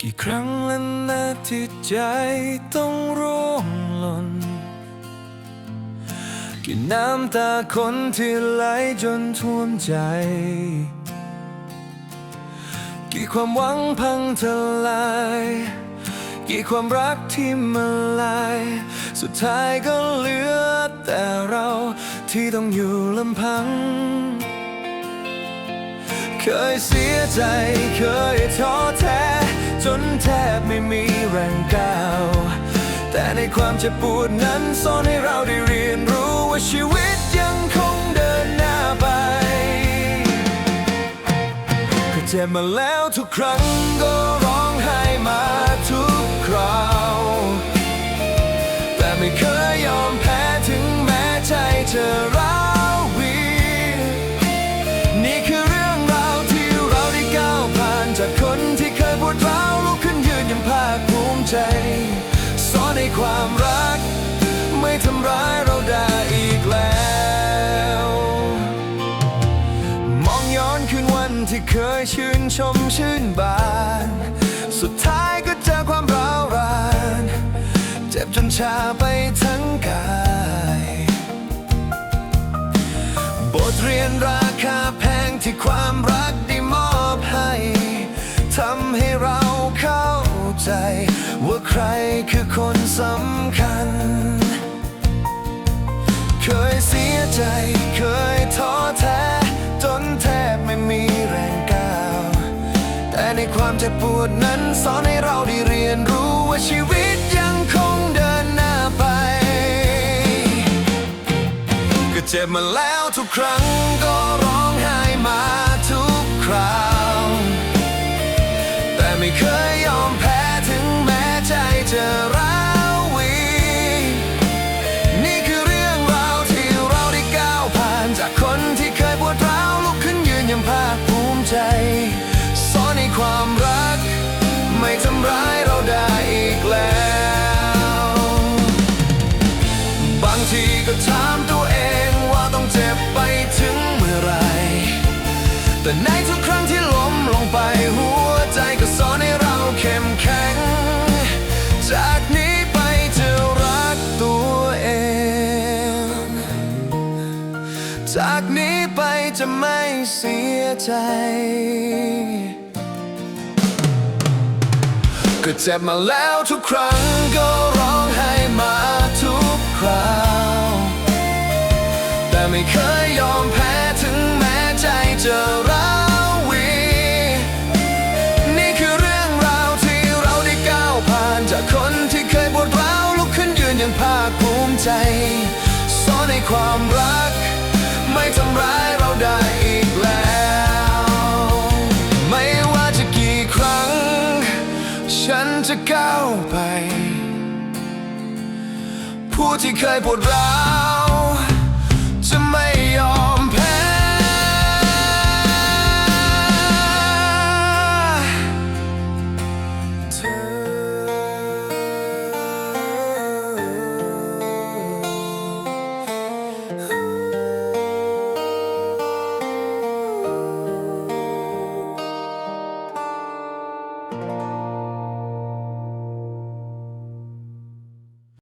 กี่ครั้งแล้วนะที่ใจต้องร่วงหล่นกี่น้ำตาคนที่ไหลจนท่วมใจ กี่ความหวังพังทลาย กี่ความรักที่มันลาย สุดท้ายก็เหลือแต่เราที่ต้องอยู่ลำพัง เคยเสียใจเคยท้อ จนแทบไม่มีแรงก้าวแต่ในความเจ็บปวดนั้นสอนให้เราได้เรียนรู้ว่าชีวิตยังคงเดินหน้าไปก็เจ็บมาแล้วทุกครั้งก็ เคยชื่นชมชื่นบาน สุดท้ายก็เจอความร้าวราน เจ็บจนชาไปทั้งกาย บทเรียนราคาแพงที่ความรักได้มอบให้ทำให้เราเข้าใจ ว่าใครคือคนสำคัญ เคยเสียใจเคยท้อ สอนให้เราได้เรียนรู้ว่าชีวิตยังคงเดินหน้าไป ก็เจ็บมาแล้วทุกครั้งก็ร้องไห้มาทุกคราว แต่ไม่เคยยอมแพ้ถึงแม้ใจจะ แต่ในทุกครั้งที่ล้มลงไปหัวใจก็สอนให้เราเข้มแข็ง จากนี้ไปจะรักตัวเอง จากนี้ไปจะไม่เสียใจ ก็เจ็บมาแล้วทุกครั้งก็ร้องไห้มาทุกคราว แต่ไม่เคย ใจสอนในความรัก ไม่ทำร้ายเราได้อีกแล้ว ไม่ว่าจะกี่ครั้ง ฉันจะก้าวไป ผู้ที่เคยปวดร้าว